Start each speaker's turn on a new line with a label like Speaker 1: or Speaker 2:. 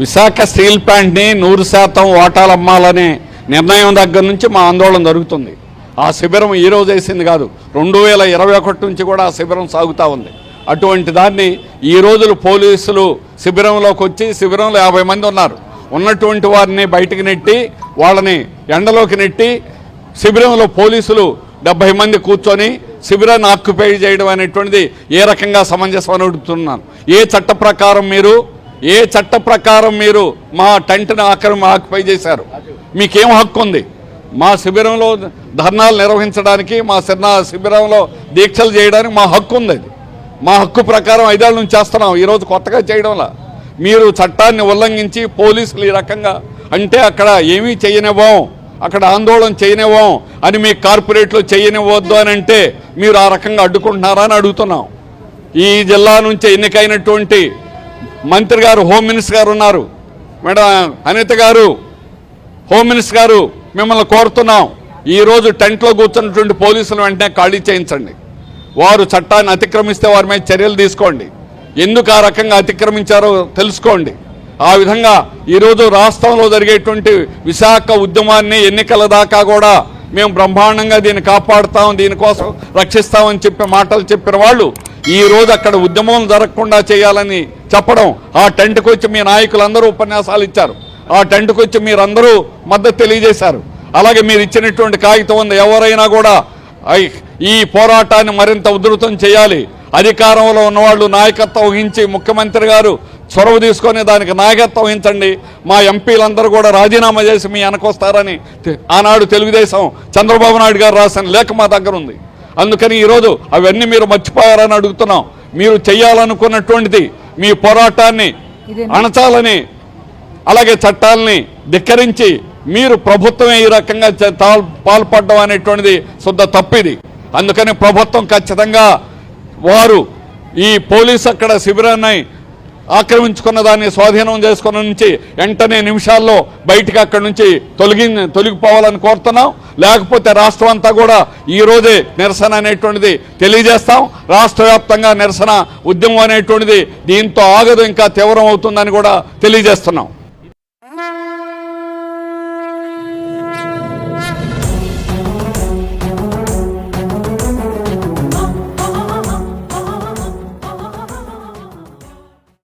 Speaker 1: Visakha steel ప్లాంట్ని నూరు శాతం ఓటాలు అమ్మాలనే నిర్ణయం దగ్గర నుంచి మా ఆందోళన జరుగుతుంది. ఆ శిబిరం ఈ రోజు వేసింది కాదు. రెండు వేల ఇరవై ఒకటి నుంచి కూడా ఆ శిబిరం సాగుతూ ఉంది. అటువంటి దాన్ని ఈ రోజులు పోలీసులు శిబిరంలోకి వచ్చి శిబిరంలో యాభై మంది ఉన్నారు. ఉన్నటువంటి వారిని బయటికి నెట్టి వాళ్ళని ఎండలోకి నెట్టి శిబిరంలో పోలీసులు డెబ్బై మంది కూర్చొని శిబిరాన్ని ఆక్యుపై చేయడం అనేటువంటిది ఏ రకంగా సమంజసం అని అడుగుతున్నాను. ఏ చట్ట ప్రకారం మీరు ఏ చట్ట ప్రకారం మీరు మా టెంట్ను ఆక్రమ ఆక్యుపై చేశారు? మీకేం హక్కు ఉంది? మా శిబిరంలో ధర్నాలు నిర్వహించడానికి మా సిన్న శిబిరంలో దీక్షలు చేయడానికి మా హక్కు ఉంది అది. మా హక్కు ప్రకారం ఐదేళ్ళ నుంచి చేస్తున్నాం. ఈరోజు కొత్తగా చేయడంలా. మీరు చట్టాన్ని ఉల్లంఘించి పోలీసులు ఈ రకంగా అంటే అక్కడ ఏమీ చేయనివ్వం అక్కడ ఆందోళన చేయనివ్వం అని మీ కార్పొరేట్లు చేయనివ్వద్దు అని అంటే మీరు ఆ రకంగా అడ్డుకుంటున్నారా అని అడుగుతున్నాం. ఈ జిల్లా నుంచి ఎన్నికైనటువంటి మంత్రి గారు హోమ్ మినిస్టర్ గారు ఉన్నారు. మేడం అనిత గారు హోమ్ మినిస్టర్ గారు మిమ్మల్ని కోరుతున్నాం. ఈరోజు టెంట్లో కూర్చున్నటువంటి పోలీసులు వెంటనే ఖాళీ చేయించండి. వారు చట్టాన్ని అతిక్రమిస్తే వారి మీద చర్యలు తీసుకోండి. ఎందుకు ఆ రకంగా అతిక్రమించారో తెలుసుకోండి. ఆ విధంగా ఈరోజు రాష్ట్రంలో జరిగేటువంటి విశాఖ ఉద్యమాన్ని ఎన్నికల దాకా కూడా మేము బ్రహ్మాండంగా దీన్ని కాపాడుతాం దీనికోసం రక్షిస్తామని చెప్పే మాటలు చెప్పిన వాళ్ళు ఈ రోజు అక్కడ ఉద్యమం జరగకుండా చేయాలని చెప్పడం ఆ టెంట్కి వచ్చి మీ నాయకులందరూ ఉపన్యాసాలు ఇచ్చారు. ఆ టెంట్కి వచ్చి మీరందరూ మద్దతు తెలియజేశారు. అలాగే మీరు ఇచ్చినటువంటి కాగితం ఉంది. ఎవరైనా కూడా ఈ పోరాటాన్ని మరింత ఉధృతం చేయాలి. అధికారంలో ఉన్నవాళ్ళు నాయకత్వం వహించి ముఖ్యమంత్రి గారు చొరవ తీసుకొని దానికి నాయకత్వం వహించండి. మా ఎంపీలందరూ కూడా రాజీనామా చేసి మీ వెనకొస్తారని తె- ఆనాడు తెలుగుదేశం చంద్రబాబు నాయుడు గారు రాసిన లేఖ మా దగ్గర ఉంది అందుకని ఈరోజు అవన్నీ మీరు మర్చిపోయారని అడుగుతున్నాం. మీరు చేయాలనుకున్నటువంటిది మీ పోరాటాన్ని అణచాలని అలాగే చట్టాలని ధిక్కరించి మీరు ప్రభుత్వమే ఈ రకంగా పాల్పడడం అనేటువంటిది శుద్ధ తప్పిది. అందుకని ప్రభుత్వం ఖచ్చితంగా వారు ఈ పోలీసు అక్కడ శిబిరాన్ని ఆక్రమించుకున్న దాన్ని స్వాధీనం చేసుకున్న నుంచి వెంటనే నిమిషాల్లో బయటికి అక్కడి నుంచి తొలగి తొలగిపోవాలని కోరుతున్నాం. లేకపోతే రాష్ట్రం అంతా కూడా ఈ రోజే నిరసన అనేటువంటిది తెలియజేస్తాం. రాష్ట్ర వ్యాప్తంగా నిరసన ఉద్యమం అనేటువంటిది దీంతో ఆగదు ఇంకా తీవ్రం అవుతుందని కూడా తెలియజేస్తున్నాం.